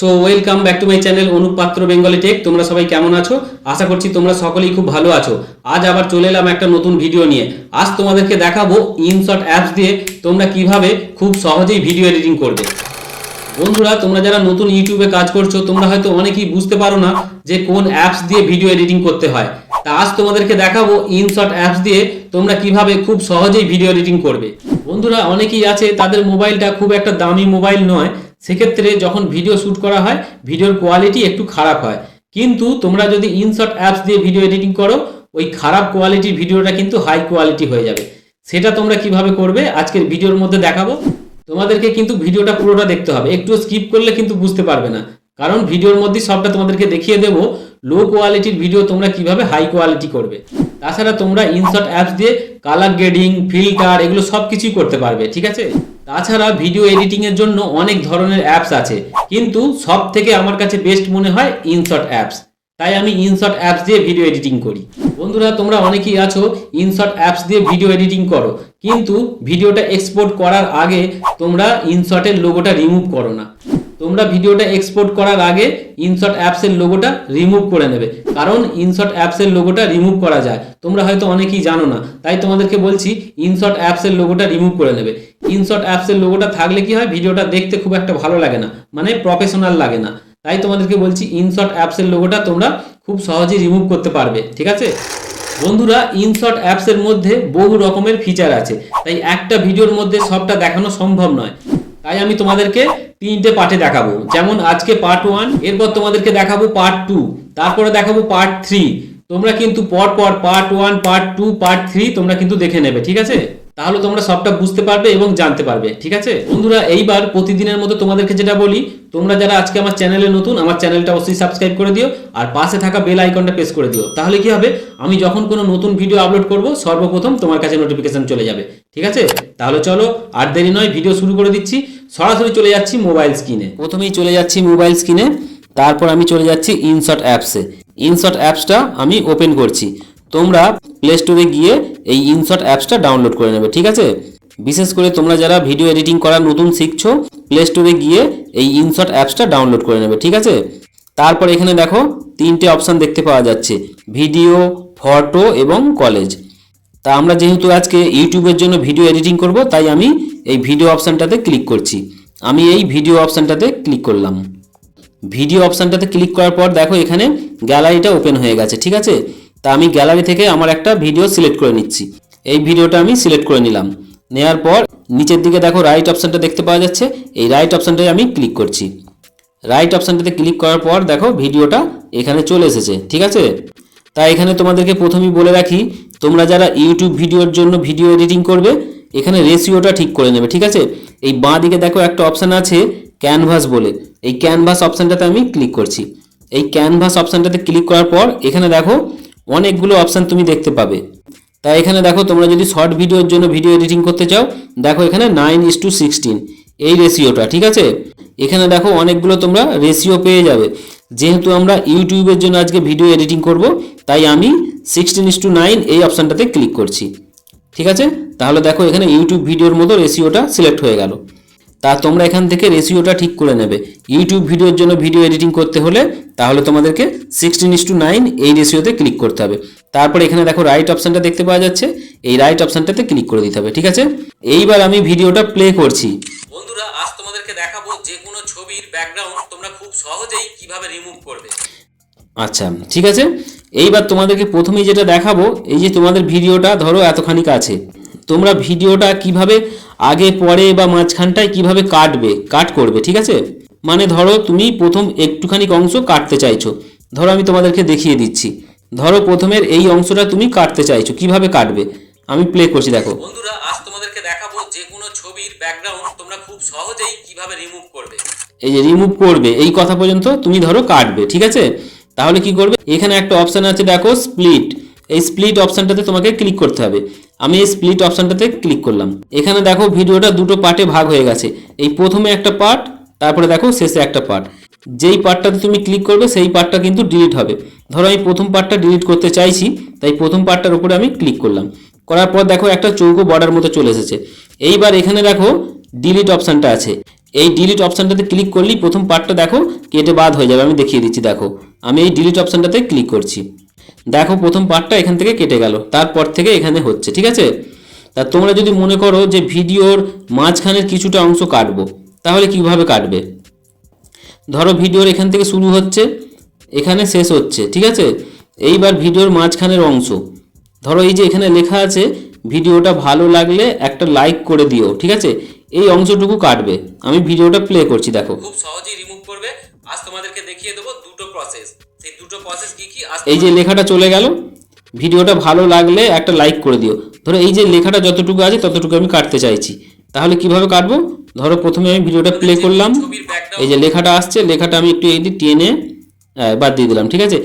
So welcome back to my channel Anup Patra Bengali tech তোমরা সবাই কেমন আছো? আশা করছি তোমরা সকলেই খুব ভালো আছো। আজ আবার চলে এলাম একটা নতুন ভিডিও নিয়ে। আজ তোমাদেরকে দেখাবো ইনশট অ্যাপস দিয়ে তোমরা কীভাবে খুব সহজেই ভিডিও এডিটিং করবে। বন্ধুরা, তোমরা যারা নতুন ইউটিউবে কাজ করছ, তোমরা হয়তো অনেকেই বুঝতে পারো না যে কোন অ্যাপস দিয়ে ভিডিও এডিটিং করতে হয়। তা আজ তোমাদেরকে দেখাবো ইনশট অ্যাপস দিয়ে তোমরা কীভাবে খুব সহজেই ভিডিও এডিটিং করবে। বন্ধুরা, অনেকেই আছে, তাদের মোবাইলটা খুব একটা দামি মোবাইল নয়। সেক্ষেত্রে যখন ভিডিও শ্যুট করা হয় ভিডিওর কোয়ালিটি একটু খারাপ হয়। কিন্তু তোমরা যদি ইনশর্ট অ্যাপস দিয়ে ভিডিও এডিটিং করো, ওই খারাপ কোয়ালিটির ভিডিওটা কিন্তু হাই কোয়ালিটি হয়ে যাবে। সেটা তোমরা কীভাবে করবে, আজকের ভিডিওর মধ্যে দেখাবো। তোমাদেরকে কিন্তু ভিডিওটা পুরোটা দেখতে হবে। একটু স্কিপ করলে কিন্তু বুঝতে পারবে না। কারণ ভিডিওর মধ্যে সবটা তোমাদেরকে দেখিয়ে দেবো লো কোয়ালিটির ভিডিও তোমরা কীভাবে হাই কোয়ালিটি করবে। তাছাড়া তোমরা ইনশট অ্যাপস দিয়ে কালার গ্রেডিং ফিল্টার এগুলো সব কিছুই করতে পারবে, ঠিক আছে? তাছাড়া ভিডিও এডিটিং এর জন্য অনেক ধরনের অ্যাপস আছে, কিন্তু সব থেকে আমার কাছে বেস্ট মনে হয় ইনশট অ্যাপস তাই আমি ইনশট অ্যাপস দিয়ে ভিডিও এডিটিং করি। বন্ধুরা, তোমরা অনেকেই আছো ইনশট অ্যাপস দিয়ে ভিডিও এডিটিং করো, কিন্তু ভিডিওটা এক্সপোর্ট করার আগে তোমরা ইনশটের লোগোটা রিমুভ করো না। তোমরা ভিডিওটা এক্সপোর্ট করার আগে ইনশট অ্যাপসের লোগোটা রিমুভ করে নেবে। কারণ ইনশট অ্যাপসের লোগোটা রিমুভ করা যায়। তোমরা হয়তো অনেকেই জানো না। তাই তোমাদেরকে বলছি ইনশট অ্যাপসের লোগোটা রিমুভ করে নেবে। ইনশট অ্যাপসের লোগোটা থাকলে কি হয়? ভিডিওটা দেখতে খুব একটা ভালো লাগে না। মানে প্রফেশনাল লাগে না। তাই তোমাদেরকে বলছি ইনশট অ্যাপসের লোগোটা তোমরা খুব সহজেই রিমুভ করতে পারবে। ঠিক আছে? বন্ধুরা ইনশট অ্যাপসের মধ্যে বহু রকমের ফিচার আছে। তাই একটা ভিডিওর মধ্যে সবটা দেখানো সম্ভব নয়। তাই আমি তোমাদেরকে তিনটে পার্টে দেখাবো। যেমন আজকে পার্ট ওয়ান এরপর তোমাদেরকে দেখাবো পার্ট টু তারপরে দেখাবো পার্ট থ্রি তোমরা কিন্তু পর পর part one part two part three তোমরা কিন্তু দেখে নেবে, ঠিক আছে? তাহলে তোমরা সবটা বুঝতে পারবে এবং জানতে পারবে, ঠিক আছে? বন্ধুরা, এইবার প্রতিদিনের মতো তোমাদেরকে যেটা বলি, তোমরা যারা আজকে আমার চ্যানেলে নতুন, আমার চ্যানেলটা অবশ্যই সাবস্ক্রাইব করে দিও আর পাশে থাকা বেল আইকনটা প্রেস করে দিও। তাহলে কি হবে? আমি যখন কোনো নতুন ভিডিও আপলোড করব, সর্বপ্রথম তোমার কাছে নোটিফিকেশন চলে যাবে, ঠিক আছে? তাহলে চলো, আর দেরি নয়, ভিডিও শুরু করে দিচ্ছি। সরাসরি চলে যাচ্ছি মোবাইল স্ক্রিনে প্রথমেই চলে যাচ্ছি মোবাইল স্ক্রিনে তারপর আমি চলে যাচ্ছি ইনশট অ্যাপসে ইনশট অ্যাপসটা আমি ওপেন করছি। তোমরা প্লে স্টোরে গিয়ে এই ইনশট অ্যাপসটা ডাউনলোড করে নেবে, ঠিক আছে? বিশেষ করে তোমরা যারা ভিডিও এডিটিং করা নতুন শিখছো প্লে স্টোরে গিয়ে এই ইনশট অ্যাপসটা ডাউনলোড করে নেবে, ঠিক আছে? তারপর এখানে দেখো, তিনটে অপশান দেখতে পাওয়া যাচ্ছে ভিডিও ফটো এবং কলেজ তা আমরা যেহেতু আজকে ইউটিউবের জন্য ভিডিও এডিটিং করব, তাই আমি এই ভিডিও অপশানটাতে ক্লিক করছি। আমি এই ভিডিও অপশানটাতে ক্লিক করলাম। ভিডিও অপশানটাতে ক্লিক করার পর দেখো এখানে গ্যালারিটা ওপেন হয়ে গেছে, ঠিক আছে? তা আমি গ্যালারি থেকে আমার একটা ভিডিও সিলেক্ট করে নিচ্ছি। এই ভিডিওটা আমি সিলেক্ট করে নিলাম। নেওয়ার পর নিচের দিকে দেখো রাইট অপশানটা দেখতে পাওয়া যাচ্ছে। এই রাইট অপশানটায় আমি ক্লিক করছি। রাইট অপশানটাতে ক্লিক করার পর দেখো ভিডিওটা এখানে চলে এসেছে, ঠিক আছে? তাই এখানে তোমাদেরকে প্রথমেই বলে রাখি, তোমরা যারা ইউটিউব ভিডিওর জন্য ভিডিও এডিটিং করবে, এখানে রেশিওটা ঠিক করে নেবে, ঠিক আছে? এই বাঁ দিকে দেখো একটা অপশান আছে ক্যানভাস বলে। এই ক্যানভাস অপশানটাতে আমি ক্লিক করছি। এই ক্যানভাস অপশানটাতে ক্লিক করার পর এখানে দেখো অনেকগুলো অপশান তুমি দেখতে পাবে। তাই এখানে দেখো, তোমরা যদি শর্ট ভিডিওর জন্য ভিডিও এডিটিং করতে চাও, দেখো এখানে নাইন ইস টু সিক্সটিন এই রেশিওটা ঠিক আছে? এখানে দেখো অনেকগুলো তোমরা রেশিও পেয়ে যাবে। যেহেতু আমরা ইউটিউবের জন্য আজকে ভিডিও এডিটিং করব, তাই আমি সিক্সটিন ইস টু নাইন এই অপশানটাতে ক্লিক করছি। ঠিক আছে? তাহলে দেখো এখানে ইউটিউব ভিডিওর মতো রেশিওটা সিলেক্ট হয়ে গেল। তা তোমরা এখান থেকে রেশিওটা ঠিক করে নেবে। ইউটিউব ভিডিওর জন্য ভিডিও এডিটিং করতে হলে তাহলে তোমাদেরকে সিক্সটিন ইস টু নাইন এই রেশিওতে ক্লিক করতে হবে। তারপর এখানে দেখো রাইট অপশানটা দেখতে পাওয়া যাচ্ছে এই রাইট অপশানটাতে ক্লিক করে দিতে হবে ঠিক আছে? এইবার আমি ভিডিওটা প্লে করছি। বন্ধুরা আজ তোমাদেরকে দেখাবো যে কোনো ছবির ব্যাকগ্রাউন্ড তোমরা খুব সহজেই কীভাবে রিমুভ করবে। আচ্ছা ঠিক আছে? এইবার তোমাদেরকে প্রথমেই যেটা দেখাবো এই যে তোমাদের ভিডিওটা ধরো এতখানি আছে তোমরা ভিডিওটা কীভাবে আগে পরে বা মাঝখানটায় কীভাবে কাটবে কাট করবে ঠিক আছে? মানে ধরো তুমি প্রথম একটুখানি অংশ কাটতে চাইছো। ধরো আমি তোমাদেরকে দেখিয়ে দিচ্ছি। ধরো প্রথমের এই অংশটা তুমি কাটতে চাইছো কীভাবে কাটবে? আমি প্লে করছি দেখো। বন্ধুরা আজ তোমাদেরকে দেখাবো যে কোনো ছবির ব্যাকগ্রাউন্ড তোমরা খুব সহজেই কীভাবে রিমুভ করবে। এই যে রিমুভ করবে এই কথা পর্যন্ত তুমি ধরো কাটবে ঠিক আছে? তাহলে কি করবে? এখানে একটা অপশন আছে দেখো স্প্লিট এই স্প্লিট অপশনটাতে তোমাকে ক্লিক করতে হবে। আমি এই স্প্লিট অপশনটাতে ক্লিক করলাম। এখানে দেখো ভিডিওটা দুটো পার্টে ভাগ হয়ে গেছে। এই প্রথমে একটা পার্ট তারপরে দেখো শেষে একটা পার্ট যেই পার্টটাতে তুমি ক্লিক করবে, সেই পার্টটা কিন্তু ডিলিট হবে। ধরো আমি প্রথম পার্টটা ডিলিট করতে চাইছি, তাই প্রথম পার্টটার উপরে আমি ক্লিক করলাম। করার পর দেখো একটা চৌকো বর্ডার মতো চলে এসেছে। এইবার এখানে দেখো ডিলিট অপশানটা আছে। এই ডিলিট অপশানটাতে ক্লিক করলেই প্রথম পার্টটা দেখো কেটে বাদ হয়ে যাবে। আমি দেখিয়ে দিচ্ছি, দেখো। আমি এই ডিলিট অপশানটাতে ক্লিক করছি। দেখো প্রথম পার্টটা এখান থেকে কেটে গেল, তারপর থেকে এখানে হচ্ছে, ঠিক আছে? তা তোমরা যদি মনে করো যে ভিডিওর মাঝখানের কিছুটা অংশ কাটবো, তাহলে কীভাবে কাটবে? ধরো ভিডিওর এখান থেকে শুরু হচ্ছে, এখানে শেষ হচ্ছে, ঠিক আছে? এইবার ভিডিওর মাঝখানের অংশ, ধরো এই যে এখানে লেখা আছে, ভিডিওটা ভালো লাগলে একটা লাইক করে দিও, ঠিক আছে? এই অংশটুকু কাটবে, আমি ভিডিওটা প্লে করছি, দেখো। খুব সহজেই রিমুভ করবে। আজ তোমাদেরকে দেখিয়ে দেবো দুটো প্রসেস সেই দুটো প্রসেস কি কি? এই যে লেখাটা চলে গেল ভিডিওটা ভালো লাগলে একটা লাইক করে দিও। ধরো এই যে লেখাটা যতটুকু আছে ততটুকু আমি কাটতে চাইছি। তাহলে কীভাবে কাটবো? ধরো প্রথমে আমি ভিডিওটা প্লে করলাম। এই যে লেখাটা আসছে লেখাটা আমি একটু এই টেনে বাদ দিয়ে দিলাম ঠিক আছে?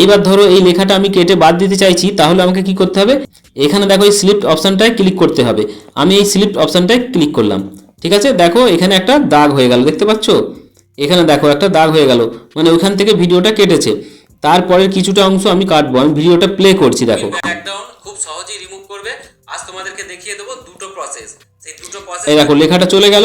এইবার ধরো এই লেখাটা আমি কেটে বাদ দিতে চাইছি তাহলে আমাকে কি করতে হবে? এখানে দেখো এই স্লিপ অপশানটায় ক্লিক করতে হবে। আমি এই স্লিপ অপশানটায় ক্লিক করলাম ঠিক আছে? দেখো এখানে একটা দাগ হয়ে গেল দেখতে পাচ্ছ? এখানে দেখো একটা দাগ হয়ে গেল মানে ওইখান থেকে ভিডিওটা কেটেছে। তারপরের কিছুটা অংশ আমি কাটবো। আমি ভিডিওটা প্লে করছি দেখো। ব্যাকগ্রাউন্ড খুব সহজেই রিমুভ করবে। আজ তোমাদেরকে দেখিয়ে দেবো দুটো প্রসেস সেই দুটো প্রসেস এই দেখো লেখাটা চলে গেল।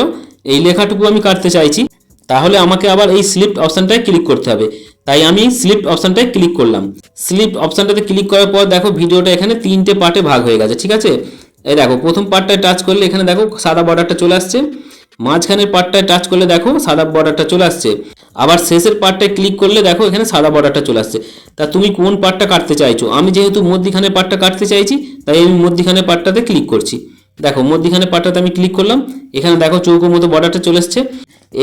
এই লেখাটুকু আমি কাটতে চাইছি। তাহলে আমাকে আবার এই স্লিপ অপশনটায় ক্লিক করতে হবে। তাই আমি স্লিপ অপশনটায় ক্লিক করলাম। স্লিপ অপশনটাতে ক্লিক করার পর দেখো ভিডিওটা এখানে তিনটে পার্টে ভাগ হয়ে গেছে ঠিক আছে? এই দেখো প্রথম পার্টটায় টাচ করলে এখানে দেখো সাদা বর্ডারটা চলে আসছে। মাঝখানের পার্টটায় টাচ করলে দেখো সাদা বর্ডারটা চলে আসছে। আবার শেষের পার্টটায় ক্লিক করলে দেখো এখানে সাদা বর্ডারটা চলে আসছে। তা তুমি কোন পার্টটা কাটতে চাইছো? আমি যেহেতু মধ্যিখানের পার্টটা কাটতে চাইছি, তাই আমি মধ্যিখানের পার্টটাতে ক্লিক করছি। দেখো, মধ্যিখানের পার্টটাতে আমি ক্লিক করলাম, এখানে দেখো চৌকো মতো বর্ডারটা চলে এসছে।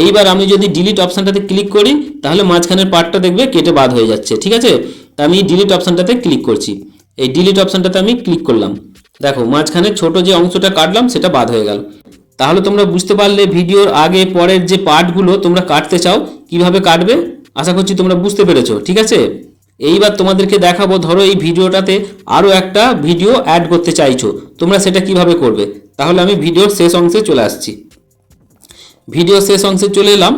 এইবার আমি যদি ডিলিট অপশানটাতে ক্লিক করি, তাহলে মাঝখানের পার্টটা দেখবে কেটে বাদ হয়ে যাচ্ছে, ঠিক আছে? তা আমি ডিলিট অপশানটাতে ক্লিক করছি। এই ডিলিট অপশানটাতে আমি ক্লিক করলাম। দেখো মাঝখানে ছোট যে অংশটা কাটলাম, সেটা বাদ হয়ে গেল। তাহলে তোমরা বুঝতে পারলে ভিডিওর আগে পরের যে পার্টগুলো তোমরা কাটতে চাও, কীভাবে কাটবে? আশা করছি তোমরা বুঝতে পেরেছ, ঠিক আছে? এইবার তোমাদেরকে দেখাবো, ধরো এই ভিডিওটাতে আরও একটা ভিডিও অ্যাড করতে চাইছো, তোমরা সেটা কীভাবে করবে? তাহলে আমি ভিডিওর শেষ অংশে চলে আসছি। ভিডিও শেষ অংশে চলে এলাম,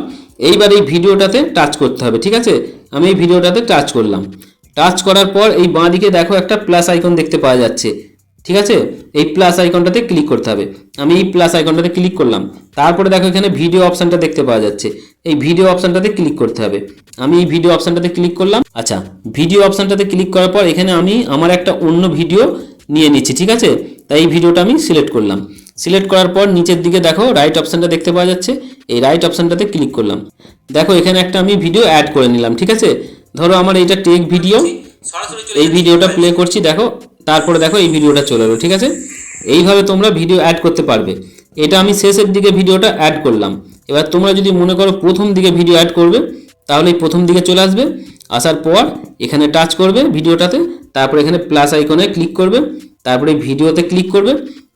এইবার এই ভিডিওটাতে টাচ করতে হবে, ঠিক আছে? আমি এই ভিডিওটাতে টাচ করলাম। টাচ করার পর এই বাঁ দিকে দেখো একটা প্লাস আইকন দেখতে পাওয়া যাচ্ছে। ঠিক আছে? এই প্লাস আইকনটাতে ক্লিক করতে হবে। আমি এই প্লাস আইকনটাতে ক্লিক করলাম। তারপরে দেখো এখানে ভিডিও অপশানটা দেখতে পাওয়া যাচ্ছে। এই ভিডিও অপশানটাতে ক্লিক করতে হবে। আমি এই ভিডিও অপশানটাতে ক্লিক করলাম। আচ্ছা ভিডিও অপশানটাতে ক্লিক করার পর এখানে আমি আমার একটা অন্য ভিডিও নিয়ে নিচ্ছি ঠিক আছে? তাই এই ভিডিওটা আমি সিলেক্ট করলাম। সিলেক্ট করার পর নিচের দিকে দেখো রাইট অপশানটা দেখতে পাওয়া যাচ্ছে। এই রাইট অপশানটাতে ক্লিক করলাম। দেখো এখানে একটা আমি ভিডিও অ্যাড করে নিলাম ঠিক আছে? ধরো আমার এইটা টেক ভিডিও এই ভিডিওটা প্লে করছি দেখো। তারপরে দেখো এই ভিডিওটা চলে এলো, ঠিক আছে? এইভাবে তোমরা ভিডিও অ্যাড করতে পারবে। এটা আমি শেষের দিকে ভিডিওটা অ্যাড করলাম। এবার তোমরা যদি মনে করো প্রথম দিকে ভিডিও অ্যাড করবে, তাহলে এই প্রথম দিকে চলে আসবে। আসার পর এখানে টাচ করবে ভিডিওটাতে, তারপর এখানে প্লাস আইকনে ক্লিক করবে, তারপরে ভিডিওতে ক্লিক করবে,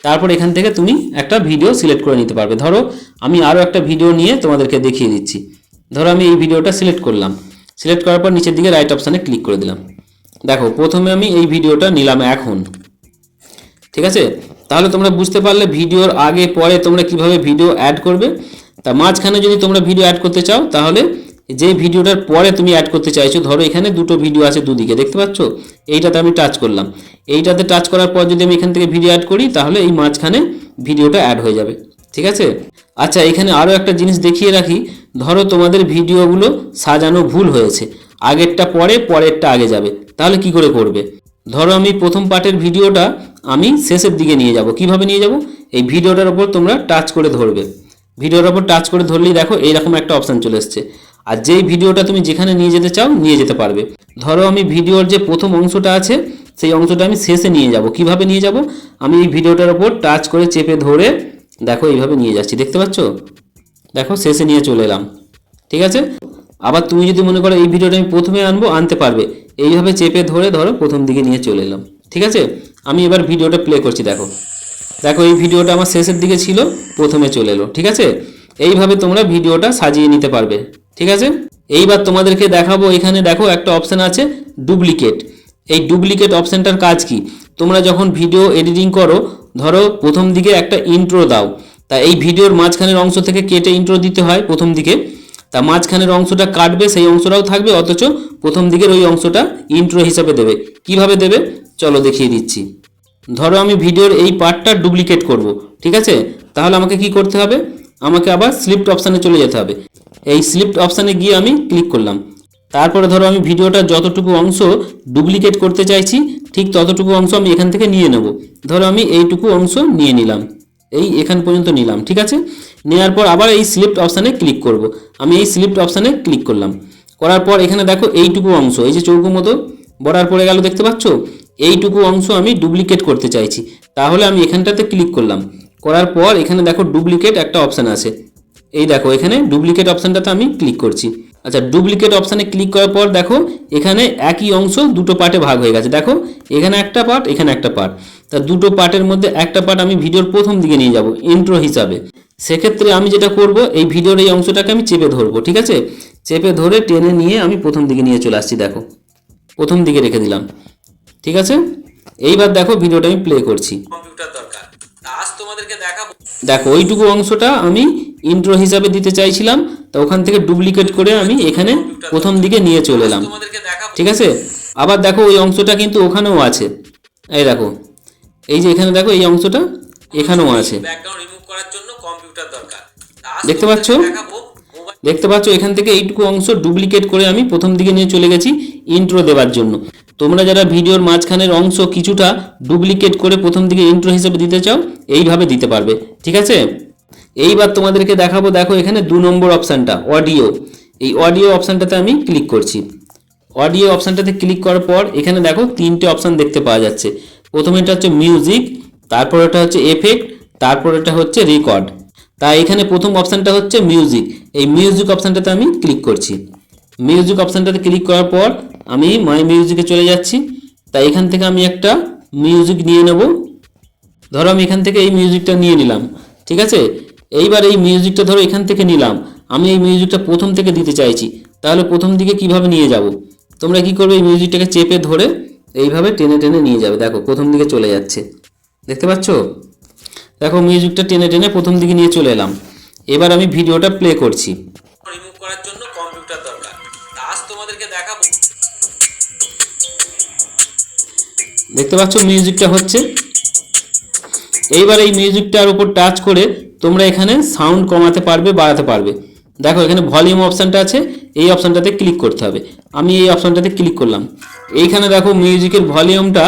তারপর এখান থেকে তুমি একটা ভিডিও সিলেক্ট করে নিতে পারবে। ধরো, আমি আরও একটা ভিডিও নিয়ে তোমাদেরকে দেখিয়ে দিচ্ছি। ধরো, আমি এই ভিডিওটা সিলেক্ট করলাম। সিলেক্ট করার পর নিচের দিকে রাইট অপশানে ক্লিক করে দিলাম। দেখো, প্রথমে আমি এই ভিডিওটা নিলাম এখন। ঠিক আছে? তাহলে তোমরা বুঝতে পারলে ভিডিওর আগে, পরে তোমরা কীভাবে ভিডিও অ্যাড করবে। তা মাঝখানে যদি তোমরা ভিডিও অ্যাড করতে চাও, তাহলে যে ভিডিওটার পরে তুমি অ্যাড করতে চাইছো, ধরো এখানে দুটো ভিডিও আছে দুদিকে, দেখতে পাচ্ছ? এইটাতে আমি টাচ করলাম। এইটাতে টাচ করার পর যদি আমি এখান থেকে ভিডিও অ্যাড করি, তাহলে এই মাঝখানে ভিডিওটা অ্যাড হয়ে যাবে। ঠিক আছে? আচ্ছা এখানে আরও একটা জিনিস দেখিয়ে রাখি। ধরো তোমাদের ভিডিওগুলো সাজানো ভুল হয়েছে। আগেরটা পরে, পরেরটা আগে যাবে। তাহলে কি করে করবে? ধরো আমি প্রথম পার্টের ভিডিওটা আমি শেষের দিকে নিয়ে যাব। কীভাবে নিয়ে যাব? এই ভিডিওটার ওপর তোমরা টাচ করে ধরবে। ভিডিওটার ওপর টাচ করে ধরলেই দেখো এইরকম একটা অপশান চলে এসছে। আর যেই ভিডিওটা তুমি যেখানে নিয়ে যেতে চাও নিয়ে যেতে পারবে। ধরো আমি ভিডিওর যে প্রথম অংশটা আছে, সেই অংশটা আমি শেষে নিয়ে যাব। কীভাবে নিয়ে যাব? আমি এই ভিডিওটার ওপর টাচ করে চেপে ধরে দেখো এইভাবে নিয়ে যাচ্ছি। দেখতে পাচ্ছ? দেখো শেষে নিয়ে চলে এলাম। ঠিক আছে? আবার তুমি যদি মনে করো এই ভিডিওটা আমি প্রথমে আনব, আনতে পারবে। এইভাবে চেপে ধরে ধরো প্রথম দিকে নিয়ে চলে এলাম। ঠিক আছে? আমি এবার ভিডিওটা প্লে করছি, দেখো। দেখো, এই ভিডিওটা আমার শেষের দিকে ছিল, প্রথমে চলে এলো। ঠিক আছে? এইভাবে তোমরা ভিডিওটা সাজিয়ে নিতে পারবে। ঠিক আছে? এইবার তোমাদেরকে দেখাবো, এখানে দেখো একটা অপশান আছে ডুপ্লিকেট এই ডুপ্লিকেট অপশানটার কাজ কি? তোমরা যখন ভিডিও এডিটিং করো, ধরো প্রথম দিকে একটা ইন্ট্রো দাও। তা এই ভিডিওর মাঝখানের অংশ থেকে কেটে ইন্ট্রো দিতে হয় প্রথম দিকে। তা মাঝখানের অংশটা কাটবে, সেই অংশটাও থাকবে, অথচ প্রথম দিকের ওই অংশটা ইন্ট্রো হিসাবে দেবে। কীভাবে দেবে? চলো দেখিয়ে দিচ্ছি। ধরো আমি ভিডিওর এই পার্টটা ডুপ্লিকেট করব, ঠিক আছে? তাহলে আমাকে কি করতে হবে? আমাকে আবার স্লিপ্ট অপশানে চলে যেতে হবে। এই স্লিপ্ট অপশানে গিয়ে আমি ক্লিক করলাম। তারপরে ধরো আমি ভিডিওটার যতটুকু অংশ ডুপ্লিকেট করতে চাইছি, ঠিক ততটুকু অংশ আমি এখান থেকে নিয়ে নেব। ধরো আমি এইটুকু অংশ নিয়ে নিলাম। এই এখান পর্যন্ত নিলাম, ঠিক আছে? নেওয়ার পর আবার এই স্লিপ্ট অপশানে ক্লিক করব। আমি এই স্লিপ্ট অপশানে ক্লিক করলাম। করার পর এখানে দেখো এইটুকু অংশ, এই যে চৌকো মতো বর্ডার পড়ে গেল দেখতে পাচ্ছ? এইটুকু অংশ আমি ডুপ্লিকেট করতে চাইছি। তাহলে আমি এখানটাতে ক্লিক করলাম। করার পর এখানে দেখো ডুপ্লিকেট একটা অপশান আছে। এই দেখো এখানে ডুপ্লিকেট অপশানটাতে আমি ক্লিক করছি। আচ্ছা ডুপ্লিকেট অপশানে ক্লিক করার পর দেখো এখানে একই অংশ দুটো পার্টে ভাগ হয়ে গেছে। দেখো, এখানে একটা পার্ট এখানে একটা পার্ট তা দুটো পার্টের মধ্যে একটা পার্ট আমি ভিডিওর প্রথম দিকে নিয়ে যাব ইন্ট্রো হিসাবে। সেক্ষেত্রে আমি যেটা করব এই ভিডিওর এই অংশটাকে আমি চেপে ধরবো ঠিক আছে? চেপে ধরে টেনে নিয়ে আমি প্রথম দিকে নিয়ে চলে আসছি দেখো। প্রথম দিকে রেখে দিলাম ঠিক আছে? এইবার দেখো ভিডিওটা আমি প্লে করছি। কম্পিউটার দরকার। আজ তোমাদেরকে দেখাবো। দেখো ওইটুকু অংশটা আমি ইন্ট্রো হিসাবে দিতে চাইছিলাম তা ওখান থেকে ডুপ্লিকেট করে আমি এখানে প্রথম দিকে নিয়ে চলে এলাম ঠিক আছে? আবার দেখো ওই অংশটা কিন্তু ওখানেও আছে। এই দেখো এই যে এখানে দেখো এই অংশটা এখানেও আছে। ব্যাকগ্রাউন্ড রিমুভ করার জন্য কম্পিউটার দরকার দেখতে পাচ্ছ? দেখতে পাচ্ছ, এখান থেকে এইটুকু অংশ ডুপ্লিকেট করে আমি প্রথম দিকে নিয়ে চলে গেছি ইন্ট্রো দেওয়ার জন্য। তোমরা যারা ভিডিওর মাঝখানের অংশ কিছুটা ডুপ্লিকেট করে প্রথম দিকে ইন্ট্রো হিসেবে দিতে চাও, এইভাবে দিতে পারবে। ঠিক আছে? এইবার তোমাদেরকে দেখাবো, দেখো এখানে দু নম্বর অপশানটা অডিও এই অডিও অপশানটাতে আমি ক্লিক করছি। অডিও অপশানটাতে ক্লিক করার পর এখানে দেখো তিনটে অপশান দেখতে পাওয়া যাচ্ছে। প্রথমেটা হচ্ছে মিউজিক তারপর এটা হচ্ছে এফেক্ট তারপর এটা হচ্ছে রেকর্ড তা এখানে প্রথম অপশানটা হচ্ছে মিউজিক এই মিউজিক অপশানটাতে আমি ক্লিক করছি। মিউজিক অপশানটাতে ক্লিক করার পর আমি মাই মিউজিকে চলে যাচ্ছি। তাই এখান থেকে আমি একটা মিউজিক নিয়ে নেব। ধরো আমি এখান থেকে এই মিউজিকটা নিয়ে নিলাম, ঠিক আছে? এইবার এই মিউজিকটা ধরো এখান থেকে নিলাম। আমি এই মিউজিকটা প্রথম থেকে দিতে চাইছি। তাহলে প্রথম দিকে কীভাবে নিয়ে যাব? তোমরা কি করবে? এই মিউজিকটাকে চেপে ধরে এইভাবে টেনে টেনে নিয়ে যাবে। দেখো, প্রথম দিকে চলে যাচ্ছে। দেখতে পাচ্ছ? দেখো মিউজিকটা টেনে টেনে প্রথম দিকে নিয়ে চলে এলাম। এবার আমি ভিডিওটা প্লে করছি। রিমুভ করার জন্য কম্পিউটার দরকার। আজ তোমাদেরকে দেখাবো। দেখতে পাচ্ছ মিউজিকটা হচ্ছে। এইবার এই মিউজিকটার উপর টাচ করে তোমরা এখানে সাউন্ড কমাতে পারবে বাড়াতে পারবে। দেখো এখানে ভলিউম অপশানটা আছে এই অপশানটাতে ক্লিক করতে হবে। আমি এই অপশানটাতে ক্লিক করলাম। এইখানে দেখো মিউজিকের ভলিউমটা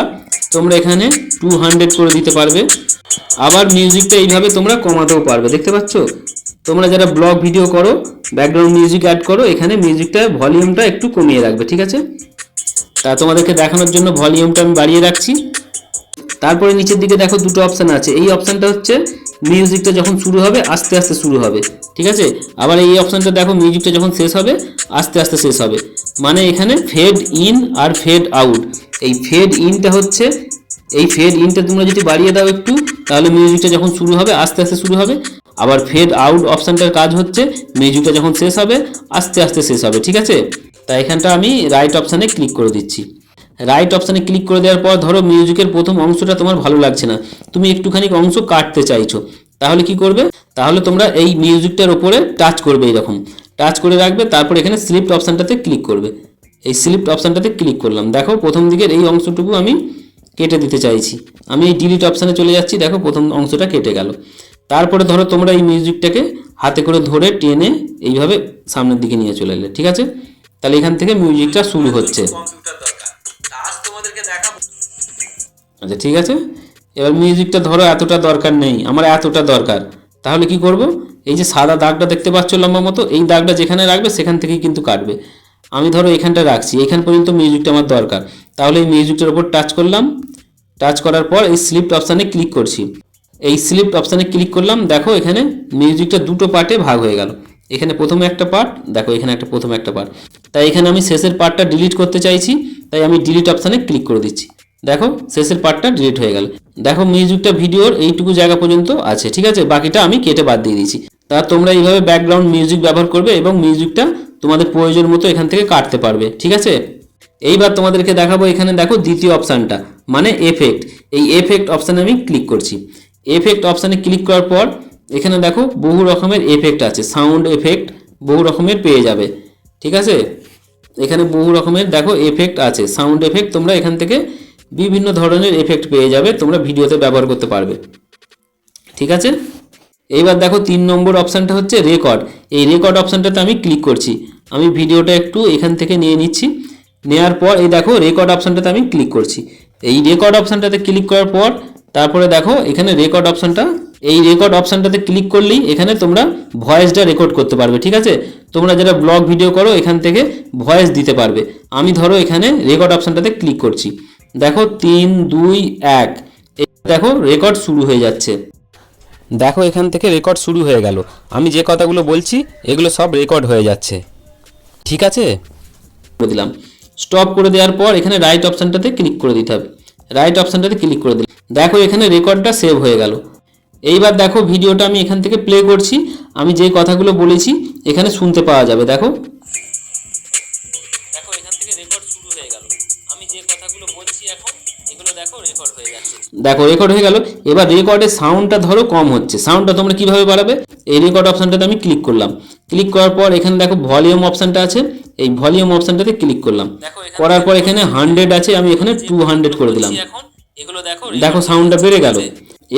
তোমরা এখানে টু হান্ড্রেড করে দিতে পারবে। আবার মিউজিকটা এইভাবে তোমরা কমাতেও পারবে, দেখতে পাচ্ছ? তোমরা যারা ব্লগ ভিডিও করো ব্যাকগ্রাউন্ড মিউজিক অ্যাড করো, এখানে মিউজিকটা ভলিউমটা একটু কমিয়ে রাখবে, ঠিক আছে? তা তোমাদেরকে দেখানোর জন্য ভলিউমটা আমি বাড়িয়ে রাখছি। তারপরে নিচের দিকে দেখো দুটো অপশান আছে। এই অপশানটা হচ্ছে মিউজিকটা যখন শুরু হবে, আস্তে আস্তে শুরু হবে, ঠিক আছে? আবার এই অপশানটা দেখো মিউজিকটা যখন শেষ হবে, আস্তে আস্তে শেষ হবে। মানে এখানে ফেড ইন আর ফেড আউট এই ফেড ইনটা হচ্ছে এই ফেড ইনটা তোমরা যদি বাড়িয়ে দাও একটু, তাহলে মিউজিকটা যখন শুরু হবে, আস্তে আস্তে শুরু হবে। আবার ফেড আউট অপশানটার কাজ হচ্ছে মিউজিকটা যখন শেষ হবে, আস্তে আস্তে শেষ হবে, ঠিক আছে? তাই এখানটা আমি রাইট অপশানে ক্লিক করে দিচ্ছি। রাইট অপশানে ক্লিক করে দেওয়ার পর ধরো মিউজিকের প্রথম অংশটা তোমার ভালো লাগছে না। তুমি একটুখানি অংশ কাটতে চাইছো। তাহলে কি করবে? তাহলে তোমরা এই মিউজিকটার ওপরে টাচ করবে এরকম। টাচ করে রাখবে, তারপর এখানে স্লিপ্ট অপশানটাতে ক্লিক করবে। এই স্লিপ্ট অপশানটাতে ক্লিক করলাম। দেখো, প্রথম দিকের এই অংশটুকু আমি কেটে দিতে চাইছি। আমি এই ডিলিট অপশানে চলে যাচ্ছি, দেখো প্রথম অংশটা কেটে গেল। তারপরে ধরো তোমরা এই মিউজিকটাকে হাতে করে ধরে টেনে এইভাবে সামনের দিকে নিয়ে চলে এলে, ঠিক আছে? তাহলে এখান থেকে মিউজিকটা শুরু হচ্ছে। আচ্ছা ঠিক আছে? এবার মিউজিকটা ধরো এতটা দরকার নেই, আমার এতটা দরকার। তাহলে কি করব? এই যে সাদা দাগটা দেখতে পাচ্ছ লম্বা মতো, এই দাগটা যেখানে রাখবে সেখান থেকেই কিন্তু কাটবে। আমি ধরো এখানটা রাখছি, এখান পর্যন্ত মিউজিকটা আমার দরকার। তাহলে এই মিউজিকটার উপর টাচ করলাম টাচ করার পর এই স্লিপ্ট অপশানে ক্লিক করছি। এই স্লিপ্ট অপশানে ক্লিক করলাম, দেখো এখানে মিউজিকটা দুটো পার্টে ভাগ হয়ে গেল। এখানে প্রথমে একটা পার্ট দেখো এখানে একটা প্রথমে একটা পার্ট তাই এখানে আমি শেষের পার্টটা ডিলিট করতে চাইছি, তাই আমি ডিলিট অপশানে ক্লিক করে দিচ্ছি। দেখো, শেষের পার্টটা ডিলিট হয়ে গেল। দেখো মিউজিকটা ভিডিওর এইটুকু জায়গা পর্যন্ত আছে, ঠিক আছে? বাকিটা আমি কেটে বাদ দিয়ে দিয়েছি। তা তোমরা এইভাবে ব্যাকগ্রাউন্ড মিউজিক ব্যবহার করবে এবং মিউজিকটা তোমাদের প্রয়োজন মতো এখান থেকে কাটতে পারবে, ঠিক আছে? এইবার তোমাদেরকে দেখাবো এখানে দেখো দ্বিতীয় অপশানটা মানে এফেক্ট এই এফেক্ট অপশানে আমি ক্লিক করছি। এফেক্ট অপশানে ক্লিক করার পর এখানে দেখো বহু রকমের এফেক্ট আছে। সাউন্ড এফেক্ট বহু রকমের পেয়ে যাবে। ঠিক আছে? এখানে বহু রকমের দেখো এফেক্ট আছে। সাউন্ড এফেক্ট তোমরা এখান থেকে বিভিন্ন ধরনের এফেক্ট পেয়ে যাবে, তোমরা ভিডিওতে ব্যবহার করতে পারবে। ঠিক আছে? এইবার দেখো তিন নম্বর অপশানটা হচ্ছে রেকর্ড এই রেকর্ড অপশানটাতে আমি ক্লিক করছি। আমি ভিডিওটা একটু এখান থেকে নিয়ে নিচ্ছি। নেওয়ার পর, এই দেখো রেকর্ড অপশানটাতে আমি ক্লিক করছি। এই রেকর্ড অপশানটাতে ক্লিক করার পর, তারপরে দেখো এখানে রেকর্ড অপশানটা এই রেকর্ড অপশানটাতে ক্লিক করলেই এখানে তোমরা ভয়েসটা রেকর্ড করতে পারবে, ঠিক আছে? তোমরা যারা ব্লগ ভিডিও করো, এখান থেকে ভয়েস দিতে পারবে। আমি ধরো এখানে রেকর্ড অপশানটাতে ক্লিক করছি। দেখো তিন, দুই, এক দেখো রেকর্ড শুরু হয়ে যাচ্ছে। দেখো এখান থেকে রেকর্ড শুরু হয়ে গেল। আমি যে কথাগুলো বলছি, এগুলো সব রেকর্ড হয়ে যাচ্ছে। ঠিক আছে? দিলাম স্টপ করে দেওয়ার পর এখানে রাইট অপশানটাতে ক্লিক করে দিতে হবে। রাইট অপশানটাতে ক্লিক করে দিলাম। দেখো এখানে রেকর্ডটা সেভ হয়ে গেল। এইবার দেখো ভিডিওটা আমি এখান থেকে প্লে করছি। আমি যে কথাগুলো বলেছি, এখানে শুনতে পাওয়া যাবে। দেখো। দেখো, এখান থেকে রেকর্ড হয়ে গেল। আমি যে কথাগুলো এখন দেখো রেকর্ড হয়ে রেকর্ড হয়ে গেল। এবার রেকর্ডের সাউন্ডটা ধরো কম হচ্ছে। সাউন্ডটা তোমরা কীভাবে বাড়াবে? এই রেকর্ড অপশনটাতে আমি ক্লিক করলাম। ক্লিক করার পর এখানে দেখো ভলিউম অপশনটা আছে। এই ভলিউম অপশনটাতে ক্লিক করলাম। করার পর এখানে হান্ড্রেড আছে আমি এখানে টু হান্ড্রেড করে দিলাম। এগুলো দেখো দেখো সাউন্ডটা বেড়ে গেল।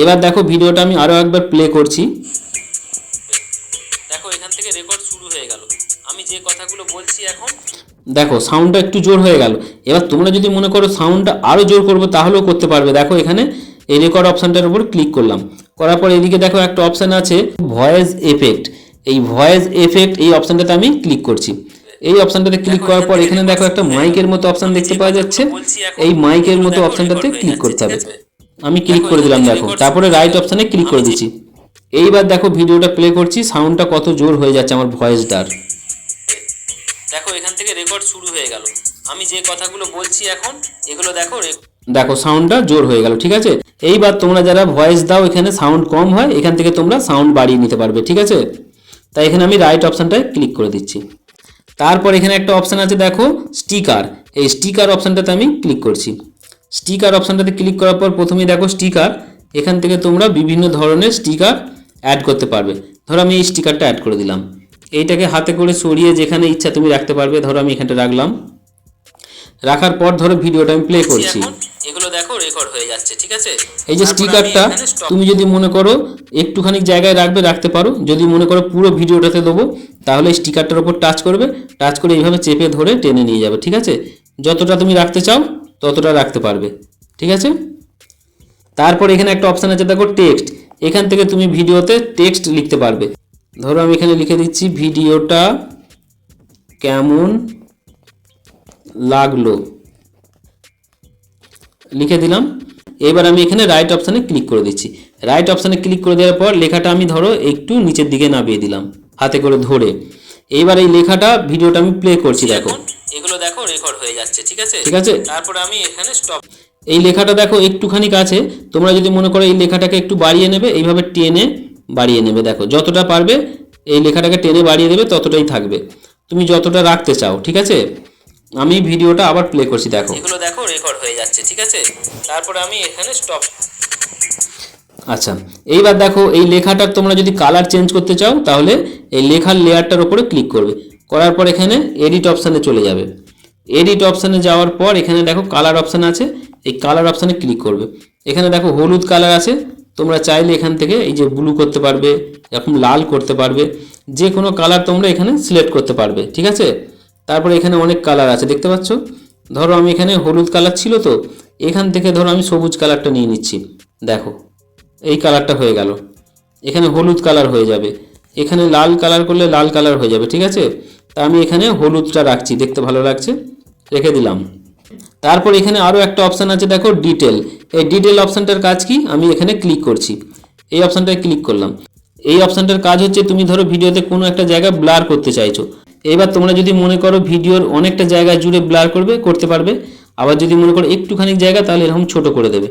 এবার দেখো ভিডিওটা আমি আরও একবার প্লে করছি। দেখো এখান থেকে রেকর্ড শুরু হয়ে গেল। আমি যে কথাগুলো বলছি এখন দেখো সাউন্ডটা একটু জোর হয়ে গেল। এবার তোমরা যদি মনে করো সাউন্ডটা আরও জোর করব তাহলেও করতে পারবে। দেখো এখানে এই রেকর্ড অপশানটার উপর ক্লিক করলাম। করার পর এদিকে দেখো একটা অপশান আছে ভয়েস এফেক্ট এই ভয়েস এফেক্ট এই অপশানটাতে আমি ক্লিক করছি। এই অপশনটাতে ক্লিক করার পর এখানে দেখো একটা মাইকের মতো অপশন দেখতে পাওয়া যাচ্ছে। এই মাইকের মতো অপশনটাতে ক্লিক করতে হবে। আমি ক্লিক করে দিলাম দেখো। তারপরে রাইট অপশানে ক্লিক করে দিচ্ছি। এইবার দেখো ভিডিওটা প্লে করছি সাউন্ডটা কত জোর হয়ে যাচ্ছে আমার ভয়েসটার দেখো এখান থেকে রেকর্ড শুরু হয়ে গেল। আমি যে কথাগুলো বলছি এখন এগুলো দেখো দেখো সাউন্ডটা জোর হয়ে গেল ঠিক আছে? এইবার তোমরা যারা ভয়েস দাও এখানে সাউন্ড কম হয় এখান থেকে তোমরা সাউন্ড বাড়িয়ে নিতে পারবে ঠিক আছে? তাই এখানে আমি রাইট অপশানটায় ক্লিক করে দিচ্ছি। তারপর এখানে একটা অপশান আছে দেখো স্টিকার এই স্টিকার অপশানটাতে আমি ক্লিক করছি। স্টিকার অপশানটাতে ক্লিক করার পর প্রথমেই দেখো স্টিকার এখান থেকে তোমরা বিভিন্ন ধরনের স্টিকার অ্যাড করতে পারবে। ধরো আমি এই স্টিকারটা অ্যাড করে দিলাম। এইটাকে হাতে করে সরিয়ে যেখানে ইচ্ছা তুমি রাখতে পারবে ধরো আমি এখানটা রাখলাম। রাখার পর ধরো ভিডিওটা আমি প্লে করছি। দেখো রেকর্ড হয়ে যাচ্ছে ঠিক আছে? এই যে স্টিকারটা তুমি যদি মনে করো একটুখানি জায়গায় রাখবে রাখতে পারো। যদি মনে করো পুরো ভিডিওটাতে দেবো তাহলে স্টিকারটার উপর টাচ করবে টাচ করে এইভাবে চেপে ধরে টেনে নিয়ে যাবে ঠিক আছে? যতটা তুমি রাখতে চাও ততটা রাখতে পারবে ঠিক আছে? তারপর এখানে একটা অপশান আছে দেখো টেক্সট এখান থেকে তুমি ভিডিওতে টেক্সট লিখতে পারবে। ধরো আমি এখানে লিখে দিচ্ছি ভিডিওটা কেমন লাগল? লিখে দিলাম। এবার আমি এখানে রাইট অপশানে ক্লিক করে দিচ্ছি। রাইট অপশানে ক্লিক করে দেওয়ার পর লেখাটা আমি ধরো একটু নিচের দিকে নামিয়ে দিলাম হাতে করে ধরে। এইবার এই লেখাটা ভিডিওটা আমি প্লে করছি দেখো। এগুলো দেখো রেকর্ড হয়ে যাচ্ছে ঠিক আছে? ঠিক আছে? তারপরে আমি এখানে স্টপ এই লেখাটা দেখো একটুখানি কাছে। তোমরা যদি মনে করো এই লেখাটাকে একটু বাড়িয়ে নেবে এইভাবে টেনে বাড়িয়ে নেবে দেখো। যতটা পারবে এই লেখাটাকে টেনে বাড়িয়ে দেবে ততটাই থাকবে। তুমি যতটা রাখতে চাও ঠিক আছে? আমি ভিডিওটা আবার প্লে করছি দেখো। এগুলো দেখো রেকর্ড হয়ে যাচ্ছে ঠিক আছে? তারপরে আমি এখানে স্টপ আচ্ছা এইবার দেখো এই লেখাটার তোমরা যদি কালার চেঞ্জ করতে চাও তাহলে এই লেখার লেয়ারটার উপরে ক্লিক করবে। করার পর এখানে এডিট অপশানে চলে যাবে। এডিট অপশানে যাওয়ার পর এখানে দেখো কালার অপশান আছে এই কালার অপশানে ক্লিক করবে। এখানে দেখো হলুদ কালার আছে তোমরা চাইলে এখান থেকে এই যে ব্লু করতে পারবে এরকম লাল করতে পারবে যে কোনো কালার তোমরা এখানে সিলেক্ট করতে পারবে ঠিক আছে? তারপরে এখানে অনেক কালার আছে, দেখতে পাচ্ছ? ধরো আমি এখানে হলুদ কালার ছিল তো, এখান থেকে ধরো আমি সবুজ কালারটা নিয়ে নিচ্ছি, দেখো, এই কালারটা হয়ে গেল। এখানে হলুদ কালার হয়ে যাবে, এখানে লাল কালার করলে লাল কালার হয়ে যাবে, ঠিক আছে? তা আমি এখানে হলুদটা রাখছি, দেখতে ভালো লাগছে? রেখে দিলাম। তারপর এখানে আরও একটা অপশান আছে, দেখো ডিটেল এই ডিটেল অপশানটার কাজ কি? আমি এখানে ক্লিক করছি। এই অপশানটায় ক্লিক করলাম। এই অপশানটার কাজ হচ্ছে, তুমি ধরো ভিডিওতে কোনো একটা জায়গা ব্লার করতে চাইছো। এবার তোমরা যদি মনে করো ভিডিওর অনেকটা জায়গা জুড়ে ব্লার করবে করতে পারবে আবার যদি মনে করো একটুখানি জায়গা তাহলে এরকম ছোট করে দেবে।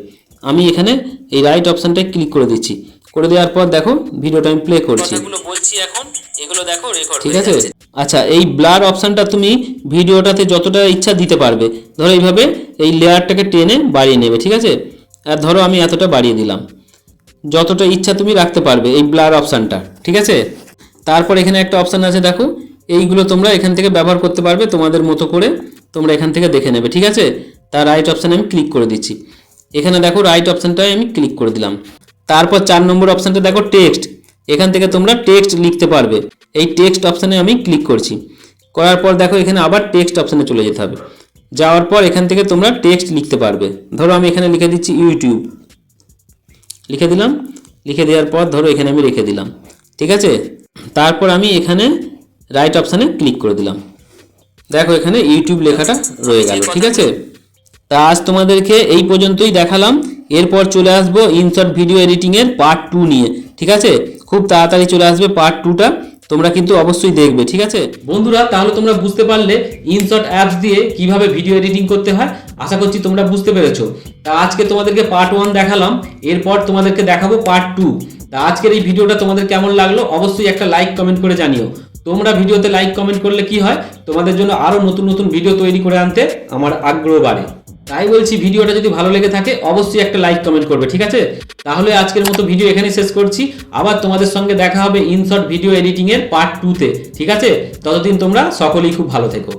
আমি এখানে এই রাইট অপশানটায় ক্লিক করে দিচ্ছি। করে দেওয়ার পর দেখো ভিডিওটা আমি প্লে করছি। বলছি এখন এগুলো দেখো রেকর্ড ঠিক আছে? আচ্ছা এই ব্লার অপশানটা তুমি ভিডিওটাতে যতটা ইচ্ছা দিতে পারবে। ধরো এইভাবে এই লেয়ারটাকে টেনে বাড়িয়ে নেবে ঠিক আছে? আর ধরো আমি এতটা বাড়িয়ে দিলাম। যতটা ইচ্ছা তুমি রাখতে পারবে এই ব্লার অপশানটা ঠিক আছে? তারপর এখানে একটা অপশান আছে দেখো এইগুলো তোমরা এখান থেকে ব্যবহার করতে পারবে তোমাদের মতো করে তোমরা এখান থেকে দেখে নেবে, ঠিক আছে? তার রাইট অপশানে আমি ক্লিক করে দিচ্ছি। এখানে দেখো রাইট অপশানটায় আমি ক্লিক করে দিলাম। তারপর চার নম্বর অপশানটা দেখো টেক্সট এখান থেকে তোমরা টেক্সট লিখতে পারবে। এই টেক্সট অপশানে আমি ক্লিক করছি। করার পর দেখো এখানে আবার টেক্সট অপশানে চলে যেতে হবে। যাওয়ার পর এখান থেকে তোমরা টেক্সট লিখতে পারবে। ধরো আমি এখানে লিখে দিচ্ছি ইউটিউব লিখে দিলাম। লিখে দেওয়ার পর ধরো এখানে আমি রেখে দিলাম। ঠিক আছে? তারপর আমি এখানে রাইট অপশানে ক্লিক করে দিলাম। দেখো এখানে ইউটিউব লেখাটা রয়ে গেল, ঠিক আছে? তা আজ তোমাদেরকে এই পর্যন্তই দেখালাম। এরপর চলে আসব ইনশর্ট ভিডিও এডিটিং এর পার্ট টু নিয়ে, ঠিক আছে? খুব তাড়াতাড়ি চলে আসবে পার্ট টুটা তোমরা কিন্তু অবশ্যই দেখবে, ঠিক আছে? বন্ধুরা, তাহলে তোমরা বুঝতে পারলে ইনশর্ট অ্যাপস দিয়ে কীভাবে ভিডিও এডিটিং করতে হয়। আশা করছি তোমরা বুঝতে পেরেছ। তা আজকে তোমাদেরকে পার্ট ওয়ান দেখালাম। এরপর তোমাদেরকে দেখাবো পার্ট টু তা আজকের এই ভিডিওটা তোমাদের কেমন লাগল? অবশ্যই একটা লাইক কমেন্ট করে জানিও। তোমরা ভিডিওতে লাইক কমেন্ট করলে কি হয়? তোমাদের জন্য আরও নতুন নতুন ভিডিও তৈরি করে আনতে আমার আগ্রহ বাড়ে। তাই বলছি, ভিডিওটা যদি ভালো লেগে থাকে, অবশ্যই একটা লাইক কমেন্ট করবে, ঠিক আছে? তাহলে আজকের মতো ভিডিও এখানে শেষ করছি। আবার তোমাদের সঙ্গে দেখা হবে ইনশর্ট ভিডিও এডিটিংয়ের পার্ট টুতে ঠিক আছে? ততদিন তোমরা সকলেই খুব ভালো থেকো।